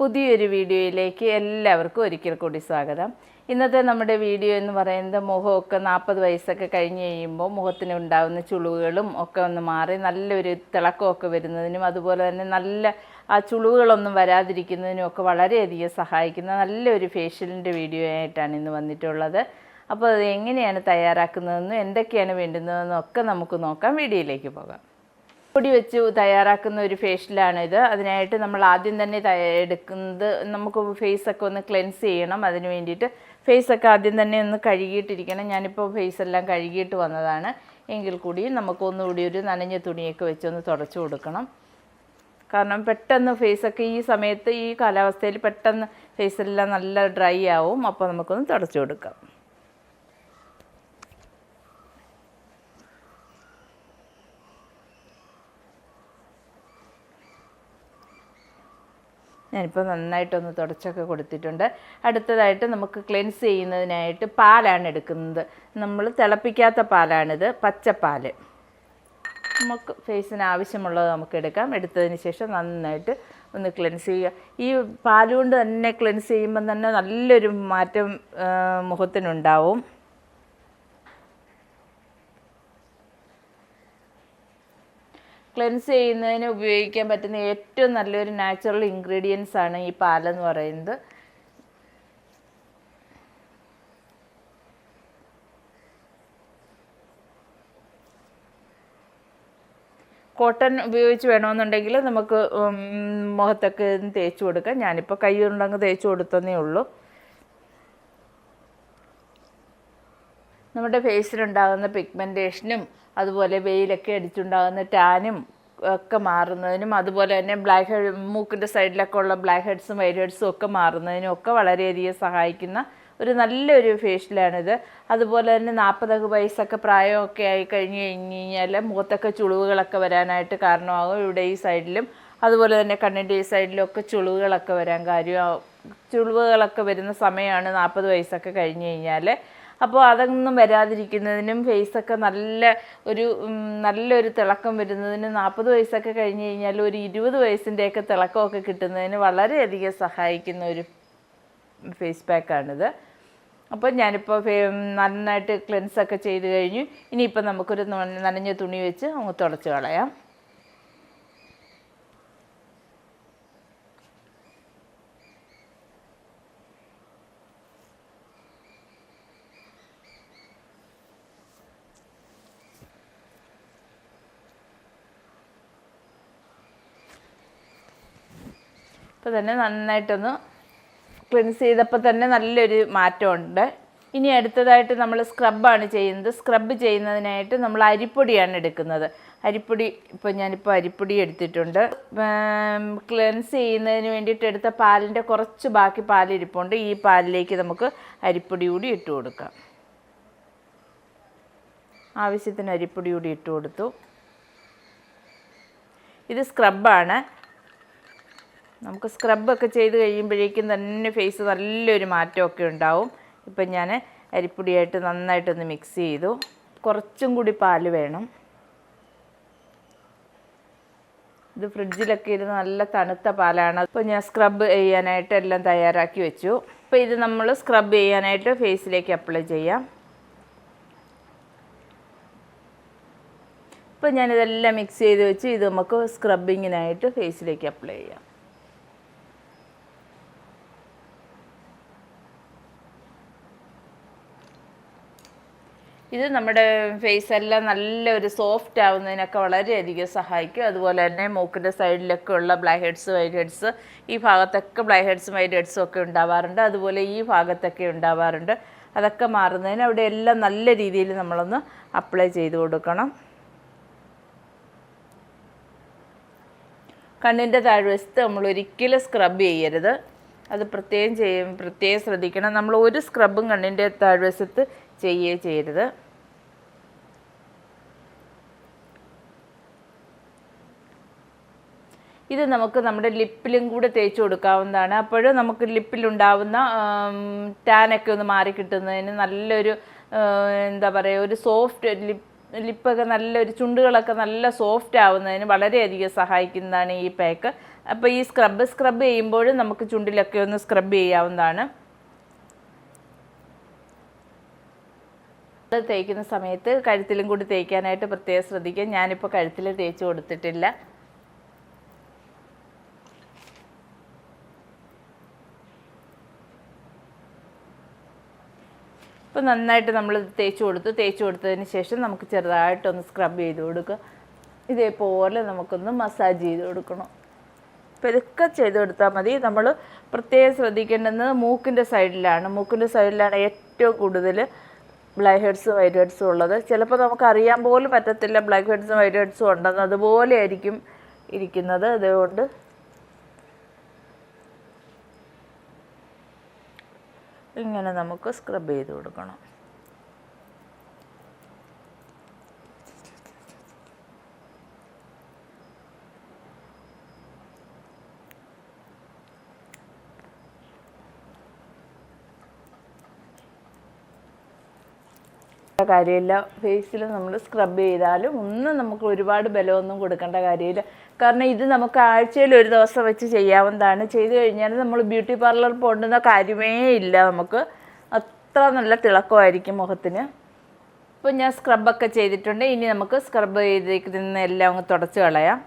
പുതിയൊരു വീഡിയോയിലേക്ക് എല്ലാവർക്കും ഒരിക്കൽ കൂടി സ്വാഗതം. ഇന്നത്തെ നമ്മുടെ വീഡിയോ എന്ന് പറയുന്നത് മുഖമൊക്കെ നാൽപ്പത് വയസ്സൊക്കെ കഴിഞ്ഞ് കഴിയുമ്പോൾ മുഖത്തിന് ഉണ്ടാകുന്ന ചുളിവുകളും ഒക്കെ ഒന്ന് മാറി നല്ലൊരു തിളക്കമൊക്കെ വരുന്നതിനും അതുപോലെ തന്നെ നല്ല ആ ചുളിവുകളൊന്നും വരാതിരിക്കുന്നതിനും ഒക്കെ വളരെയധികം സഹായിക്കുന്ന നല്ലൊരു ഫേഷ്യലിന്റെ വീഡിയോ ആയിട്ടാണ് ഇന്ന് വന്നിട്ടുള്ളത്. അപ്പോൾ അത് എങ്ങനെയാണ് തയ്യാറാക്കുന്നതെന്നും എന്തൊക്കെയാണ് വേണ്ടുന്നതെന്നും ഒക്കെ നമുക്ക് നോക്കാം. വീഡിയോയിലേക്ക് പോകാം. പൊടി വെച്ച് തയ്യാറാക്കുന്ന ഒരു ഫേഷ്യലാണ് ഇത്. അതിനായിട്ട് നമ്മൾ ആദ്യം തന്നെ എടുക്കുന്നത് നമുക്ക് ഫേസൊക്കെ ഒന്ന് ക്ലെൻസ് ചെയ്യണം. അതിന് വേണ്ടിയിട്ട് ഫേസൊക്കെ ആദ്യം തന്നെ ഒന്ന് കഴുകിയിട്ടിരിക്കണം. ഞാനിപ്പോൾ ഫേസ് എല്ലാം കഴുകിയിട്ട് വന്നതാണ്. എങ്കിൽ കൂടി നമുക്കൊന്നുകൂടി ഒരു നനഞ്ഞ തുണിയൊക്കെ വെച്ച് ഒന്ന് തുടച്ചു കൊടുക്കണം. കാരണം പെട്ടെന്ന് ഫേസൊക്കെ ഈ സമയത്ത് ഈ കാലാവസ്ഥയിൽ പെട്ടെന്ന് ഫേസെല്ലാം നല്ല ഡ്രൈ ആവും. അപ്പോൾ നമുക്കൊന്ന് തുടച്ചു കൊടുക്കാം. ഞാനിപ്പോൾ നന്നായിട്ടൊന്ന് തുടച്ചൊക്കെ കൊടുത്തിട്ടുണ്ട്. അടുത്തതായിട്ട് നമുക്ക് ക്ലെൻസ് ചെയ്യുന്നതിനായിട്ട് പാലാണ് എടുക്കുന്നത്. നമ്മൾ തിളപ്പിക്കാത്ത പാലാണിത് പച്ചപ്പാൽ നമുക്ക് ഫേസിന് ആവശ്യമുള്ളത് നമുക്ക് എടുക്കാം. എടുത്തതിന് ശേഷം നന്നായിട്ട് ഒന്ന് ക്ലെൻസ് ചെയ്യുക. ഈ പാലുകൊണ്ട് തന്നെ ക്ലെൻസ് ചെയ്യുമ്പം തന്നെ നല്ലൊരു മാറ്റം മുഖത്തിനുണ്ടാവും. ക്ലെൻസ് ചെയ്യുന്നതിന് ഉപയോഗിക്കാൻ പറ്റുന്ന ഏറ്റവും നല്ലൊരു നാച്ചുറൽ ഇൻഗ്രീഡിയൻസ് ആണ് ഈ പാലെന്ന് പറയുന്നത്. കോട്ടൺ ഉപയോഗിച്ച് വേണമെന്നുണ്ടെങ്കിൽ നമുക്ക് മുഖത്തൊക്കെ തേച്ച് കൊടുക്കാം. ഞാനിപ്പോൾ കൈ കൊണ്ടങ്ങ് തേച്ച് കൊടുത്തതേ ഉള്ളൂ. നമ്മുടെ ഫേസിലുണ്ടാകുന്ന പിഗ്മെന്റേഷനും അതുപോലെ വെയിലൊക്കെ അടിച്ചുണ്ടാകുന്ന ടാനും ഒക്കെ മാറുന്നതിനും അതുപോലെ തന്നെ ബ്ലാക്ക് ഹെഡ് മൂക്കിന്റെ സൈഡിലൊക്കെ ഉള്ള ബ്ലാക്ക് ഹെഡ്സും വൈറ്റ് ഹെഡ്സും ഒക്കെ മാറുന്നതിനും ഒക്കെ വളരെയധികം സഹായിക്കുന്ന ഒരു നല്ലൊരു ഫേഷ്യലാണിത് അതുപോലെ തന്നെ നാൽപ്പതൊക്കെ വയസ്സൊക്കെ പ്രായമൊക്കെ ആയി കഴിഞ്ഞ് കഴിഞ്ഞ് കഴിഞ്ഞാൽ മുഖത്തൊക്കെ ചുളിവുകളൊക്കെ വരാനായിട്ട് കാരണമാകും ഇവിടെ ഈ സൈഡിലും. അതുപോലെ തന്നെ കണ്ണിന്റെ ഈ സൈഡിലും ഒക്കെ ചുളിവുകളൊക്കെ വരാൻ കാര്യം ചുളിവുകളൊക്കെ വരുന്ന സമയമാണ് നാൽപ്പത് വയസ്സൊക്കെ കഴിഞ്ഞ് കഴിഞ്ഞാൽ അപ്പോൾ അതൊന്നും വരാതിരിക്കുന്നതിനും ഫേസൊക്കെ നല്ല ഒരു നല്ലൊരു തിളക്കം വരുന്നതിന് നാൽപ്പത് വയസ്സൊക്കെ കഴിഞ്ഞ് കഴിഞ്ഞാൽ ഒരു ഇരുപത് വയസ്സിന്റെയൊക്കെ തിളക്കമൊക്കെ കിട്ടുന്നതിന് വളരെയധികം സഹായിക്കുന്ന ഒരു ഫേസ് പാക്കാണിത്. അപ്പോൾ ഞാനിപ്പോൾ നന്നായിട്ട് ക്ലെൻസൊക്കെ ചെയ്ത് കഴിഞ്ഞു. ഇനിയിപ്പോൾ നമുക്കൊരു നന- നനഞ്ഞ തുണി വെച്ച് അങ്ങ് തുടച്ച് കളയാം. ഇപ്പോൾ തന്നെ നന്നായിട്ടൊന്ന് ക്ലിൻസ് ചെയ്തപ്പോൾ തന്നെ നല്ലൊരു മാറ്റമുണ്ട്. ഇനി അടുത്തതായിട്ട് നമ്മൾ സ്ക്രബാണ് ചെയ്യുന്നത്. സ്ക്രബ് ചെയ്യുന്നതിനായിട്ട് നമ്മൾ അരിപ്പൊടിയാണ് എടുക്കുന്നത്. അരിപ്പൊടി ഇപ്പോൾ ഞാനിപ്പോൾ അരിപ്പൊടി എടുത്തിട്ടുണ്ട്. ക്ലെൻസ് ചെയ്യുന്നതിന് വേണ്ടിയിട്ട് എടുത്ത പാലിന്റെ കുറച്ച് ബാക്കി പാലിരിപ്പുണ്ട്. ഈ പാലിലേക്ക് നമുക്ക് അരിപ്പൊടി കൂടി ഇട്ട് കൊടുക്കാം. ആവശ്യത്തിന് അരിപ്പൊടി കൂടി ഇട്ട് കൊടുത്തു. ഇത് സ്ക്രബാണ് നമുക്ക് സ്ക്രബൊക്കെ ചെയ്ത് കഴിയുമ്പോഴേക്കും തന്നെ ഫേസ് നല്ലൊരു മാറ്റമൊക്കെ ഉണ്ടാവും. ഇപ്പം ഞാൻ അരിപ്പൊടിയായിട്ട് നന്നായിട്ടൊന്ന് മിക്സ് ചെയ്തു. കുറച്ചും കൂടി പാൽ വേണം. ഇത് ഫ്രിഡ്ജിലൊക്കെ ഇരുന്ന് നല്ല തണുത്ത പാലാണ്. അപ്പോൾ ഞാൻ സ്ക്രബ് ചെയ്യാനായിട്ട് എല്ലാം തയ്യാറാക്കി വെച്ചു. അപ്പോൾ ഇത് നമ്മൾ സ്ക്രബ് ചെയ്യാനായിട്ട് ഫേസിലേക്ക് അപ്ലൈ ചെയ്യാം. ഇപ്പോൾ ഞാനിതെല്ലാം മിക്സ് ചെയ്ത് വെച്ച് ഇത് നമുക്ക് സ്ക്രബിങ്ങിനായിട്ട് ഫേസിലേക്ക് അപ്ലൈ ചെയ്യാം. ഇത് നമ്മുടെ ഫേസ് എല്ലാം നല്ലൊരു സോഫ്റ്റ് ആവുന്നതിനൊക്കെ വളരെയധികം സഹായിക്കും. അതുപോലെ തന്നെ മൂക്കിന്റെ സൈഡിലൊക്കെ ഉള്ള ബ്ലാക്ക് ഹെഡ്സ് വൈറ്റ് ഹെഡ്സ് ഈ ഭാഗത്തൊക്കെ ബ്ലാക്ക് ഹെഡ്സും വൈറ്റ് ഹെഡ്സും ഒക്കെ ഉണ്ടാവാറുണ്ട്. അതുപോലെ ഈ ഭാഗത്തൊക്കെ ഉണ്ടാവാറുണ്ട്. അതൊക്കെ മാറുന്നതിന് അവിടെ എല്ലാം നല്ല രീതിയിൽ നമ്മളൊന്ന് അപ്ലൈ ചെയ്ത് കൊടുക്കണം. കണ്ണിന്റെ താഴ്വശത്ത് നമ്മൾ ഒരിക്കലും സ്ക്രബ് ചെയ്യരുത്. അത് പ്രത്യേകം ചെയ്യും പ്രത്യേകം ശ്രദ്ധിക്കണം. നമ്മൾ ഒരു സ്ക്രബും കണ്ണിന്റെ താഴ്വശത്ത് ചെയ്യുകയേ ചെയ്യരുത് ഇത് നമുക്ക് നമ്മുടെ ലിപ്പിലും കൂടെ തേച്ച് കൊടുക്കാവുന്നതാണ്. അപ്പോഴും നമുക്ക് ലിപ്പിലുണ്ടാവുന്ന ടാനൊക്കെ ഒന്ന് മാറി കിട്ടുന്നതിന് നല്ലൊരു എന്താ പറയുക ഒരു സോഫ്റ്റ് ലിപ്പ് ലിപ്പൊക്കെ നല്ലൊരു ചുണ്ടുകളൊക്കെ നല്ല സോഫ്റ്റ് ആവുന്നതിന് വളരെയധികം സഹായിക്കുന്നതാണ് ഈ പാക്ക്. അപ്പോൾ ഈ സ്ക്രബ് സ്ക്രബ് ചെയ്യുമ്പോഴും നമുക്ക് ചുണ്ടിലൊക്കെ ഒന്ന് സ്ക്രബ് ചെയ്യാവുന്നതാണ്. അത് തേക്കുന്ന സമയത്ത് കഴുത്തിലും കൂടി തേക്കാനായിട്ട് പ്രത്യേകം ശ്രദ്ധിക്കുക. ഞാനിപ്പോൾ കഴുത്തിൽ തേച്ച് കൊടുത്തിട്ടില്ല. ഇപ്പം നന്നായിട്ട് നമ്മൾ തേച്ച് കൊടുത്തു. തേച്ച് കൊടുത്തതിന് ശേഷം നമുക്ക് ചെറുതായിട്ടൊന്ന് സ്ക്രബ് ചെയ്ത് കൊടുക്കുക. ഇതേപോലെ നമുക്കൊന്ന് മസാജ് ചെയ്ത് കൊടുക്കണം. അപ്പോൾ ഇതൊക്കെ ചെയ്ത് കൊടുത്താൽ മതി. നമ്മൾ പ്രത്യേകം ശ്രദ്ധിക്കേണ്ടത് മൂക്കിന്റെ സൈഡിലാണ് മൂക്കിന്റെ സൈഡിലാണ് ഏറ്റവും കൂടുതൽ ബ്ലാക്ക് ഹെഡ്സും വൈറ്റ് ഹെഡ്സും ഉള്ളത്. ചിലപ്പോൾ നമുക്ക് അറിയാൻ പോലും പറ്റത്തില്ല ബ്ലാക്ക് ഹെഡ്സും വൈറ്റ് ഹെഡ്സും ഉണ്ടെന്ന്. അതുപോലെ ആയിരിക്കും ഇരിക്കുന്നത്. അതുകൊണ്ട് ഇങ്ങനെ നമുക്ക് സ്ക്രബ് ചെയ്ത് കൊടുക്കണം. കാര്യമില്ല. ഫേസിൽ നമ്മൾ സ്ക്രബ് ചെയ്താലും ഒന്നും നമുക്ക് ഒരുപാട് ബലമൊന്നും കൊടുക്കേണ്ട കാര്യമില്ല. കാരണം ഇത് നമുക്ക് ആഴ്ചയിൽ ഒരു ദിവസം വെച്ച് ചെയ്യാവുന്നതാണ്. ചെയ്തു കഴിഞ്ഞാൽ നമ്മൾ ബ്യൂട്ടി പാർലർ പോകേണ്ടുന്ന കാര്യമേ ഇല്ല നമുക്ക്. അത്ര നല്ല തിളക്കമായിരിക്കും മുഖത്തിന്. ഇപ്പോൾ ഞാൻ സ്ക്രബൊക്കെ ചെയ്തിട്ടുണ്ട്. ഇനി നമുക്ക് സ്ക്രബ് ചെയ്തിരിക്കുന്ന എല്ലാം അങ്ങ് തുടച്ച് കളയാം.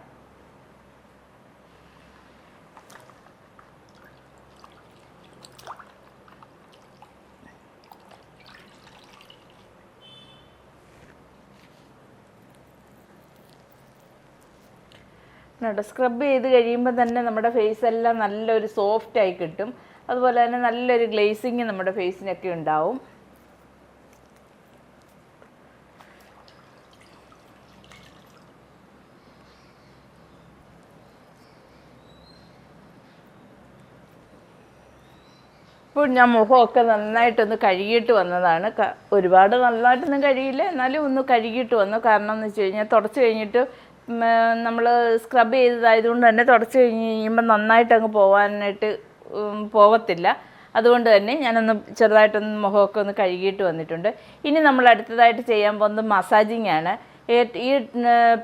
കേട്ടോ സ്ക്രബ് ചെയ്ത് കഴിയുമ്പോൾ തന്നെ നമ്മുടെ ഫേസ് എല്ലാം നല്ലൊരു സോഫ്റ്റ് ആയി കിട്ടും. അതുപോലെ തന്നെ നല്ലൊരു ഗ്ലേസിങ് നമ്മുടെ ഫേസിനൊക്കെ ഉണ്ടാവും. ഇപ്പോൾ ഞാൻ മുഖമൊക്കെ നന്നായിട്ടൊന്ന് കഴുകിയിട്ട് വന്നതാണ്. ഒരുപാട് നന്നായിട്ടൊന്നും കഴിയില്ല എന്നാലും ഒന്ന് കഴുകിയിട്ട് വന്നു. കാരണം എന്ന് വെച്ച് കഴിഞ്ഞാൽ തുടച്ച് കഴിഞ്ഞിട്ട് നമ്മൾ സ്ക്രബ് ചെയ്തതായതുകൊണ്ട് തന്നെ തുടച്ച് കഴിഞ്ഞ് കഴിയുമ്പോൾ നന്നായിട്ട് അങ്ങ് പോകാനായിട്ട് പോകത്തില്ല അതുകൊണ്ട് തന്നെ ഞാനൊന്ന് ചെറുതായിട്ടൊന്ന് മുഖമൊക്കെ ഒന്ന് കഴുകിയിട്ട് വന്നിട്ടുണ്ട്. ഇനി നമ്മൾ അടുത്തതായിട്ട് ചെയ്യാൻ പോകുന്നത് മസാജിങ് ആണ്. ഈ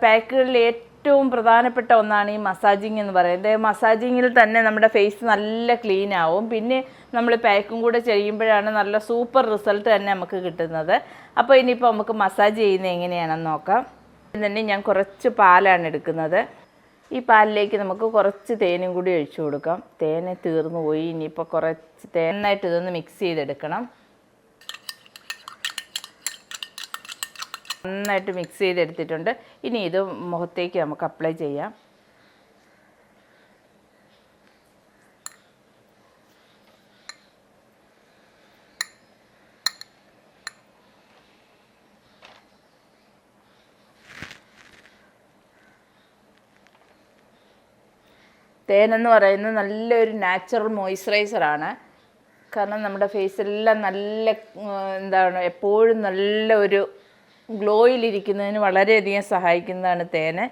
പാക്കുകളിൽ ഏറ്റവും പ്രധാനപ്പെട്ട ഒന്നാണ് ഈ മസാജിങ് എന്ന് പറയുന്നത്. മസാജിങ്ങിൽ തന്നെ നമ്മുടെ ഫേസ് നല്ല ക്ലീൻ ആവും. പിന്നെ നമ്മൾ പാക്കും കൂടെ ചെയ്യുമ്പോഴാണ് നല്ല സൂപ്പർ റിസൾട്ട് തന്നെ നമുക്ക് കിട്ടുന്നത്. അപ്പോൾ ഇനിയിപ്പോൾ നമുക്ക് മസാജ് ചെയ്യുന്നത് എങ്ങനെയാണെന്ന് നോക്കാം. തന്നെ ഞാൻ കുറച്ച് പാലാണ് എടുക്കുന്നത്. ഈ പാലിലേക്ക് നമുക്ക് കുറച്ച് തേനും കൂടി ഒഴിച്ചു കൊടുക്കാം. തേന് തീർന്നു പോയി. ഇനിയിപ്പോൾ കുറച്ച് തേനായിട്ട് ഇതൊന്ന് മിക്സ് ചെയ്തെടുക്കണം. നന്നായിട്ട് മിക്സ് ചെയ്തെടുത്തിട്ടുണ്ട്. ഇനി ഇത് മുഖത്തേക്ക് നമുക്ക് അപ്ലൈ ചെയ്യാം. തേനെന്ന് പറയുന്നത് നല്ലൊരു നാച്ചുറൽ മോയ്സ്ചറൈസറാണ് കാരണം നമ്മുടെ ഫേസെല്ലാം നല്ല എന്താണ് എപ്പോഴും നല്ല ഒരു ഗ്ലോയിലിരിക്കുന്നതിന് വളരെയധികം സഹായിക്കുന്നതാണ് തേന്.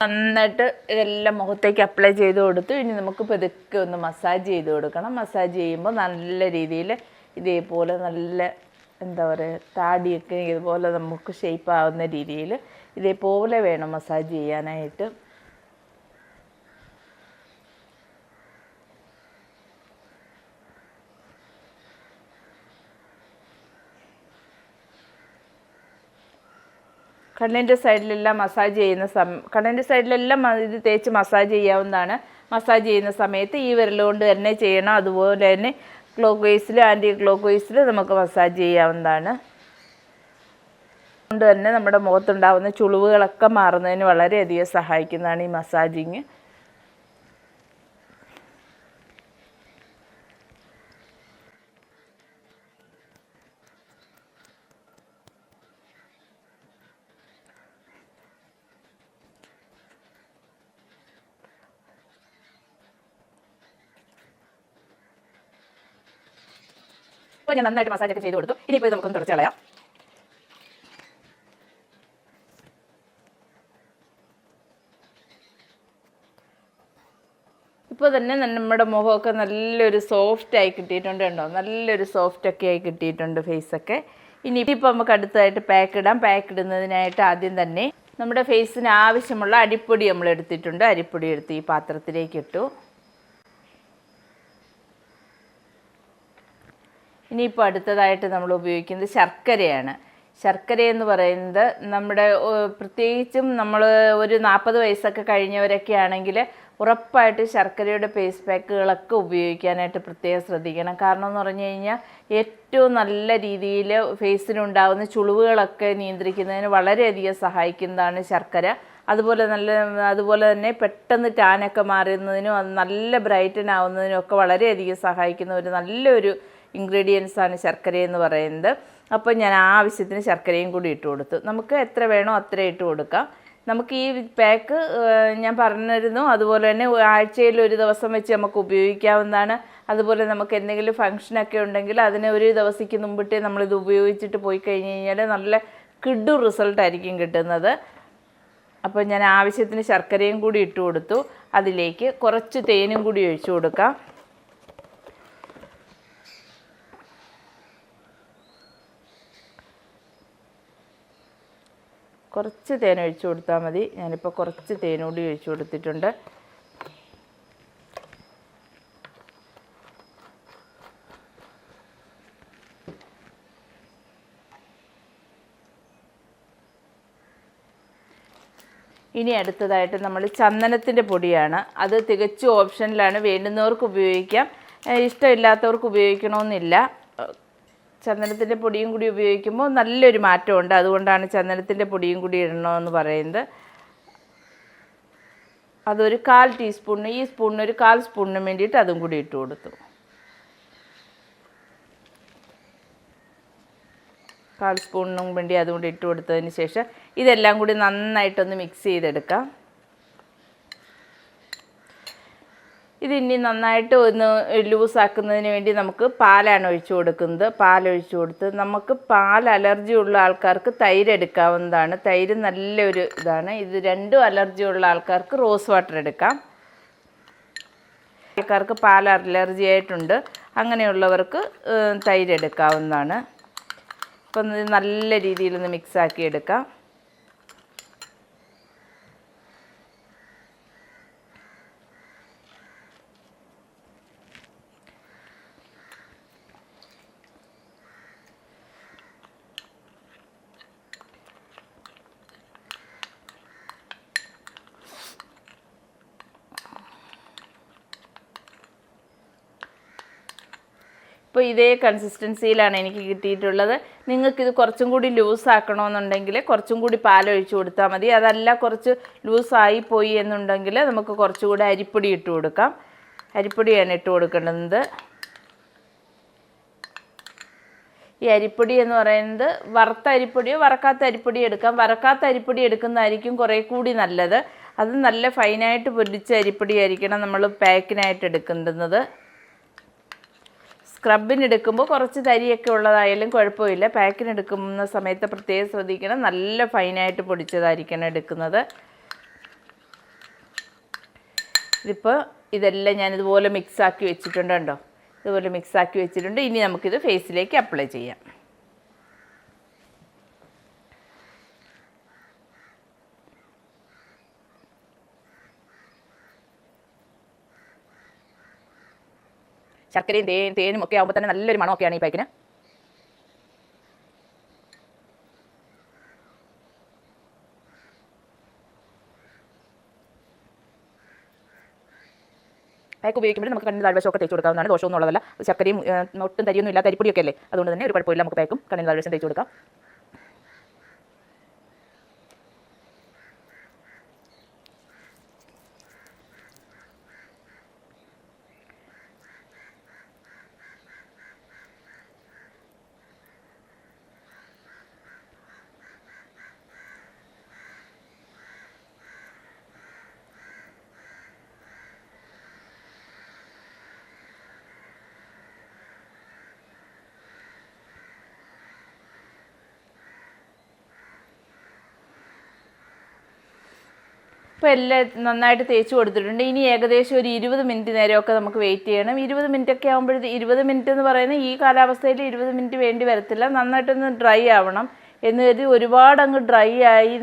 നന്നായിട്ട് ഇതെല്ലാം മുഖത്തേക്ക് അപ്ലൈ ചെയ്ത് കൊടുത്തു. ഇനി നമുക്ക് പതുക്കെ ഒന്ന് മസാജ് ചെയ്ത് കൊടുക്കണം. മസാജ് ചെയ്യുമ്പോൾ നല്ല രീതിയിൽ ഇതേപോലെ നല്ല എന്താ പറയുക താടിയൊക്കെ ഇതുപോലെ നമുക്ക് ഷേപ്പ് ആവുന്ന രീതിയിൽ ഇതേപോലെ വേണം മസാജ് ചെയ്യാനായിട്ട്. കണ്ണിന്റെ സൈഡിലെല്ലാം മസാജ് ചെയ്യുന്ന സം കണ്ണിന്റെ സൈഡിലെല്ലാം ഇത് തേച്ച് മസാജ് ചെയ്യാവുന്നതാണ്. മസാജ് ചെയ്യുന്ന സമയത്ത് ഈ വിരലുകൊണ്ട് തന്നെ ചെയ്യണം. അതുപോലെ തന്നെ ക്ലോക്ക് വൈസിൽ ആന്റി ക്ലോക്ക് വൈസിൽ നമുക്ക് മസാജ് ചെയ്യാവുന്നതാണ്. അതുകൊണ്ട് തന്നെ നമ്മുടെ മുഖത്തുണ്ടാകുന്ന ചുളിവുകളൊക്കെ മാറുന്നതിന് വളരെയധികം സഹായിക്കുന്നതാണ് ഈ മസാജിങ് ഇപ്പോൾ ഞാൻ നന്നായിട്ട് മസാജ് ഒക്കെ ചെയ്ത് കൊടുത്തു. ഇനിയിപ്പോൾ നമുക്കൊന്ന് തുടച്ച് കളയാം. ഇപ്പോൾ തന്നെ നമ്മുടെ മുഖമൊക്കെ നല്ലൊരു സോഫ്റ്റ് ആയി കിട്ടിയിട്ടുണ്ട് കേട്ടോ നല്ലൊരു സോഫ്റ്റ് ഒക്കെ ആയി കിട്ടിയിട്ടുണ്ട് ഫേസൊക്കെ ഇനി ഇപ്പോൾ നമുക്ക് അടുത്തതായിട്ട് പാക്ക് ഇടാം. പാക്ക് ഇടുന്നതിനായിട്ട് ആദ്യം തന്നെ നമ്മുടെ ഫേസിന് ആവശ്യമുള്ള അരിപ്പൊടി നമ്മൾ എടുത്തിട്ടുണ്ട് അരിപ്പൊടി എടുത്ത് ഈ പാത്രത്തിലേക്ക് ഇട്ടു. ഇനിയിപ്പോൾ അടുത്തതായിട്ട് നമ്മൾ ഉപയോഗിക്കുന്നത് ശർക്കരയാണ്. ശർക്കര എന്ന് പറയുന്നത് നമ്മുടെ പ്രത്യേകിച്ചും നമ്മൾ ഒരു നാൽപ്പത് വയസ്സൊക്കെ കഴിഞ്ഞവരൊക്കെ ആണെങ്കിൽ ഉറപ്പായിട്ട് ശർക്കരയുടെ പേസ് പാക്കുകളൊക്കെ ഉപയോഗിക്കാനായിട്ട് പ്രത്യേകം ശ്രദ്ധിക്കണം. കാരണം എന്ന് പറഞ്ഞു കഴിഞ്ഞാൽ ഏറ്റവും നല്ല രീതിയിൽ ഫേസിനുണ്ടാകുന്ന ചുളിവുകളൊക്കെ നിയന്ത്രിക്കുന്നതിന് വളരെയധികം സഹായിക്കുന്നതാണ് ശർക്കര. അതുപോലെ നല്ല അതുപോലെ തന്നെ പെട്ടെന്ന് ടാനൊക്കെ മാറുന്നതിനും നല്ല ബ്രൈറ്റൻ ആവുന്നതിനും ഒക്കെ വളരെയധികം സഹായിക്കുന്ന ഒരു നല്ലൊരു ഇൻഗ്രീഡിയൻസ് ആണ് ശർക്കര എന്ന് പറയുന്നത്. അപ്പോൾ ഞാൻ ആവശ്യത്തിന് ശർക്കരയും കൂടി ഇട്ട് കൊടുത്തു. നമുക്ക് എത്ര വേണോ അത്ര ഇട്ട് കൊടുക്കാം. നമുക്ക് ഈ പാക്ക് ഞാൻ പറഞ്ഞിരുന്നു അതുപോലെ തന്നെ ആഴ്ചയിൽ ഒരു ദിവസം വെച്ച് നമുക്ക് ഉപയോഗിക്കാവുന്നതാണ്. അതുപോലെ നമുക്ക് എന്തെങ്കിലും ഫംഗ്ഷനൊക്കെ ഉണ്ടെങ്കിൽ അതിന് ഒരു ദിവസത്തേക്ക് മുമ്പിട്ടേ നമ്മളിത് ഉപയോഗിച്ചിട്ട് പോയി കഴിഞ്ഞ് കഴിഞ്ഞാൽ നല്ല കിഡു റിസൾട്ടായിരിക്കും കിട്ടുന്നത്. അപ്പോൾ ഞാൻ ആവശ്യത്തിന് ശർക്കരയും കൂടി ഇട്ട് കൊടുത്തു. അതിലേക്ക് കുറച്ച് തേനും കൂടി ഒഴിച്ചു കൊടുക്കാം. കുറച്ച് തേൻ ഒഴിച്ചു കൊടുത്താൽ മതി. ഞാനിപ്പോൾ കുറച്ച് തേനൂടി ഒഴിച്ചു കൊടുത്തിട്ടുണ്ട്. ഇനി അടുത്തതായിട്ട് നമ്മൾ ചന്ദനത്തിന്റെ പൊടിയാണ്. അത് തികച്ചും ഓപ്ഷനിലാണ്. വേണ്ടുന്നവർക്ക് ഉപയോഗിക്കാം. ഇഷ്ടമില്ലാത്തവർക്ക് ഉപയോഗിക്കണമെന്നില്ല. ചന്ദനത്തിന്റെ പൊടിയും കൂടി ഉപയോഗിക്കുമ്പോൾ നല്ലൊരു മാറ്റമുണ്ട്. അതുകൊണ്ടാണ് ചന്ദനത്തിന്റെ പൊടിയും കൂടി ഇടണമെന്ന് പറയുന്നത്. അതൊരു കാൽ ടീസ്പൂണിന് ഈ സ്പൂണിന് ഒരു കാൽ സ്പൂണിന് വേണ്ടിയിട്ട് അതും കൂടി ഇട്ട് കൊടുത്തു. കാൽ സ്പൂണിനും വേണ്ടി അതും കൂടി ഇട്ട് കൊടുത്തതിന് ശേഷം ഇതെല്ലാം കൂടി നന്നായിട്ടൊന്ന് മിക്സ് ചെയ്തെടുക്കാം. ഇതിനി നന്നായിട്ട് ഒന്ന് ലൂസാക്കുന്നതിന് വേണ്ടി നമുക്ക് പാലാണ് ഒഴിച്ചു കൊടുക്കുന്നത്. പാലൊഴിച്ചു കൊടുത്ത് നമുക്ക് പാൽ അലർജി ഉള്ള ആൾക്കാർക്ക് തൈര് എടുക്കാവുന്നതാണ്. തൈര് നല്ലൊരു ഇതാണ്. ഇത് രണ്ടും അലർജി ഉള്ള ആൾക്കാർക്ക് റോസ് വാട്ടർ എടുക്കാം. ആൾക്കാർക്ക് പാൽ അലർജി ആയിട്ടുണ്ട്. അങ്ങനെയുള്ളവർക്ക് തൈര് എടുക്കാവുന്നതാണ്. അപ്പം നല്ല നല്ല രീതിയിലൊന്ന് മിക്സാക്കി എടുക്കാം. ഇപ്പോൾ ഇതേ കൺസിസ്റ്റൻസിയിലാണ് എനിക്ക് കിട്ടിയിട്ടുള്ളത്. നിങ്ങൾക്കിത് കുറച്ചും കൂടി ലൂസ് ആക്കണമെന്നുണ്ടെങ്കിൽ കുറച്ചും കൂടി പാൽ ഒഴിച്ചു കൊടുത്താൽ മതി. അതല്ല കുറച്ച് ലൂസായി പോയി എന്നുണ്ടെങ്കിൽ നമുക്ക് കുറച്ചുകൂടി അരിപ്പൊടി ഇട്ട് കൊടുക്കാം. അരിപ്പൊടിയാണ് ഇട്ട് കൊടുക്കേണ്ടത്. ഈ അരിപ്പൊടി എന്ന് പറയുന്നത് വറുത്ത അരിപ്പൊടിയോ വറക്കാത്ത അരിപ്പൊടി എടുക്കാം. വറക്കാത്ത അരിപ്പൊടി എടുക്കുന്നതായിരിക്കും കുറേ കൂടി നല്ലത്. അത് നല്ല ഫൈനായിട്ട് പൊരിച്ച അരിപ്പൊടി ആയിരിക്കണം നമ്മൾ പാക്കിനായിട്ട് എടുക്കുന്നത് സ്ക്രബിന് എടുക്കുമ്പോൾ കുറച്ച് തരിയൊക്കെ ഉള്ളതായാലും കുഴപ്പമില്ല. പാക്കിന് എടുക്കുന്ന സമയത്ത് പ്രത്യേകം ശ്രദ്ധിക്കണം. നല്ല ഫൈനായിട്ട് പൊടിച്ചതായിരിക്കണം എടുക്കുന്നത്. ഇതിപ്പോൾ ഇതെല്ലാം ഞാൻ ഇതുപോലെ മിക്സ് ആക്കി വെച്ചിട്ടുണ്ട് കണ്ടോ? ഇതുപോലെ മിക്സാക്കി വെച്ചിട്ടുണ്ട്. ഇനി നമുക്കിത് ഫേസിലേക്ക് അപ്ലൈ ചെയ്യാം. ശർക്കരയും തേൻ തേനും ഒക്കെ ആകുമ്പോൾ തന്നെ നല്ലൊരു മണമൊക്കെയാണ് ഈ പാക്കിന് പാക്ക് ഉപയോഗിക്കുമ്പോൾ നമുക്ക് കണ്ണിന് താഴ്വശമൊക്കെ തേച്ച് കൊടുക്കാവുന്നതാണ്. ദോഷമൊന്നും ഉള്ളതല്ല. ശർക്കരയും ഒട്ടും തരിയൊന്നും ഇല്ലാത്ത അരിപ്പൊടിയൊക്കെ അല്ലേ? അതുകൊണ്ട് തന്നെ ഒരു കുഴപ്പമില്ല. നമുക്ക് പാക്കും കണ്ണിന് താഴ്വശം തേച്ച് കൊടുക്കാം. ഇപ്പോൾ എല്ലാം നന്നായിട്ട് തേച്ച് കൊടുത്തിട്ടുണ്ട്. ഇനി ഏകദേശം ഒരു ഇരുപത് മിനിറ്റ് നേരമൊക്കെ നമുക്ക് വെയിറ്റ് ചെയ്യണം. ഇരുപത് മിനിറ്റ് ഒക്കെ ആകുമ്പോഴത്തെ ഇരുപത് മിനിറ്റ് എന്ന് പറയുന്നത് ഈ കാലാവസ്ഥയിൽ ഇരുപത് മിനിറ്റ് വേണ്ടി വരത്തില്ല. നന്നായിട്ടൊന്ന് ഡ്രൈ ആവണം. എന്ന് കരുതി ഒരുപാട് അങ്ങ് ഡ്രൈ ആയി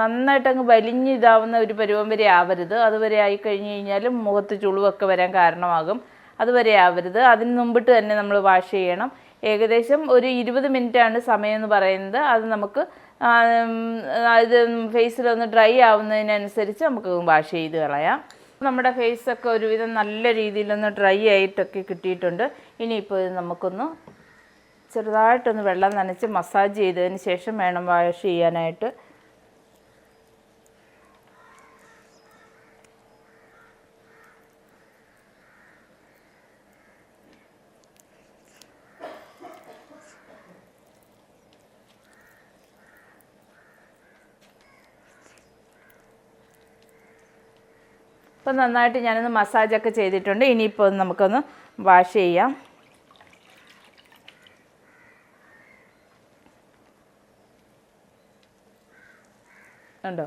നന്നായിട്ട് അങ്ങ് വലിഞ്ഞ് ഇതാവുന്ന ഒരു പരുവം വരെ ആവരുത്. അതുവരെ ആയി കഴിഞ്ഞ് കഴിഞ്ഞാൽ മുഖത്ത് ചുളിവൊക്കെ വരാൻ കാരണമാകും. അതുവരെ ആവരുത്. അതിന് മുമ്പിട്ട് തന്നെ നമ്മൾ വാഷ് ചെയ്യണം. ഏകദേശം ഒരു ഇരുപത് മിനിറ്റാണ് സമയം എന്ന് പറയുന്നത്. അത് നമുക്ക് ഇത് ഫേസിലൊന്ന് ഡ്രൈ ആവുന്നതിനനുസരിച്ച് നമുക്ക് വാഷ് ചെയ്ത് കളയാം. നമ്മുടെ ഫേസൊക്കെ ഒരുവിധം നല്ല രീതിയിലൊന്ന് ഡ്രൈ ആയിട്ടൊക്കെ കിട്ടിയിട്ടുണ്ട്. ഇനിയിപ്പോൾ ഇത് നമുക്കൊന്ന് ചെറുതായിട്ടൊന്ന് വെള്ളം നനച്ച് മസാജ് ചെയ്തതിന് ശേഷം വേണം വാഷ് ചെയ്യാനായിട്ട്. നന്നായിട്ട് ഞാനൊന്ന് മസാജൊക്കെ ചെയ്തിട്ടുണ്ട്. ഇനിയിപ്പോൾ നമുക്കൊന്ന് വാഷ് ചെയ്യാം. ഉണ്ടോ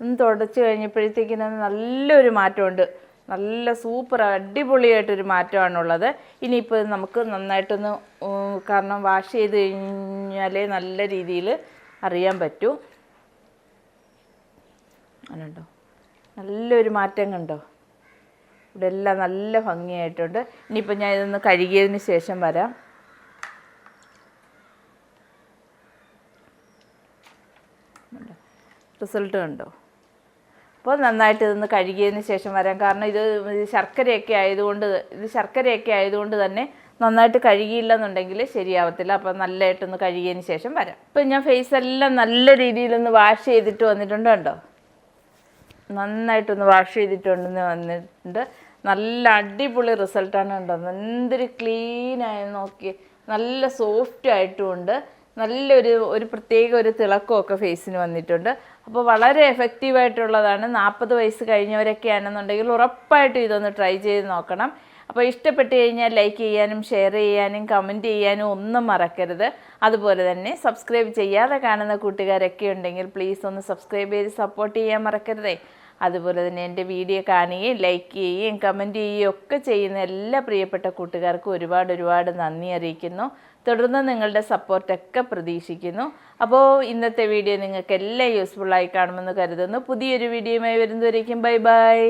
ഒന്ന് തുടച്ച് കഴിഞ്ഞപ്പോഴത്തേക്കിന് നല്ലൊരു മാറ്റമുണ്ട്. നല്ല സൂപ്പർ അടിപൊളിയായിട്ടൊരു മാറ്റമാണുള്ളത്. ഇനിയിപ്പോൾ നമുക്ക് നന്നായിട്ടൊന്ന് കാരണം വാഷ് ചെയ്ത് കഴിഞ്ഞാലേ നല്ല രീതിയിൽ അറിയാൻ പറ്റൂ. അങ്ങനെയുണ്ടോ നല്ലൊരു മാറ്റം കണ്ടോ? ഇവിടെ എല്ലാം നല്ല ഭംഗിയായിട്ടുണ്ട്. ഇനിയിപ്പോൾ ഞാൻ ഇതൊന്ന് കഴുകിയതിന് ശേഷം വരാം. റിസൾട്ട് കണ്ടോ? അപ്പോൾ നന്നായിട്ട് ഇതൊന്ന് കഴുകിയതിന് ശേഷം വരാം. കാരണം ഇത് ശർക്കരയൊക്കെ ആയതുകൊണ്ട് ഇത് ശർക്കരയൊക്കെ ആയതുകൊണ്ട് തന്നെ നന്നായിട്ട് കഴുകിയില്ലെന്നുണ്ടെങ്കിൽ ശരിയാവത്തില്ല. അപ്പോൾ നല്ലതായിട്ടൊന്ന് കഴുകിയതിന് ശേഷം വരാം. ഇപ്പം ഞാൻ ഫേസ് എല്ലാം നല്ല രീതിയിലൊന്ന് വാഷ് ചെയ്തിട്ട് വന്നിട്ടുണ്ട് കണ്ടോ? നന്നായിട്ടൊന്ന് വാഷ് ചെയ്തിട്ടുണ്ടെന്ന് വന്നിട്ടുണ്ട്. നല്ല അടിപൊളി റിസൾട്ടാണ് കണ്ടോ. എന്തൊരു ക്ലീനായി നോക്കി. നല്ല സോഫ്റ്റ് ആയിട്ടുമുണ്ട് നല്ലൊരു ഒരു പ്രത്യേക ഒരു തിളക്കമൊക്കെ ഫേസിന് വന്നിട്ടുണ്ട്. അപ്പോൾ വളരെ എഫക്റ്റീവായിട്ടുള്ളതാണ് നാൽപ്പത് വയസ്സ് കഴിഞ്ഞവരൊക്കെ ആണെന്നുണ്ടെങ്കിൽ ഉറപ്പായിട്ടും ഇതൊന്ന് ട്രൈ ചെയ്ത് നോക്കണം. അപ്പോൾ ഇഷ്ടപ്പെട്ട് കഴിഞ്ഞാൽ ലൈക്ക് ചെയ്യാനും ഷെയർ ചെയ്യാനും കമന്റ് ചെയ്യാനും ഒന്നും മറക്കരുത്. അതുപോലെ തന്നെ സബ്സ്ക്രൈബ് ചെയ്യാതെ കാണുന്ന കൂട്ടുകാരൊക്കെ ഉണ്ടെങ്കിൽ പ്ലീസ് ഒന്ന് സബ്സ്ക്രൈബ് ചെയ്ത് സപ്പോർട്ട് ചെയ്യാൻ മറക്കരുതേ. അതുപോലെ തന്നെ എന്റെ വീഡിയോ കാണുകയും ലൈക്ക് ചെയ്യുകയും കമന്റ് ചെയ്യുകയും ഒക്കെ ചെയ്യുന്ന എല്ലാ പ്രിയപ്പെട്ട കൂട്ടുകാർക്കും ഒരുപാട് ഒരുപാട് നന്ദി അറിയിക്കുന്നു. തുടർന്ന് നിങ്ങളുടെ സപ്പോർട്ടൊക്കെ പ്രതീക്ഷിക്കുന്നു. അപ്പോൾ ഇന്നത്തെ വീഡിയോ നിങ്ങൾക്ക് എല്ലാം യൂസ്ഫുള്ളായി കാണുമെന്ന് കരുതുന്നു. പുതിയൊരു വീഡിയോയുമായി വരുന്നവരേക്കും ബൈ ബൈ.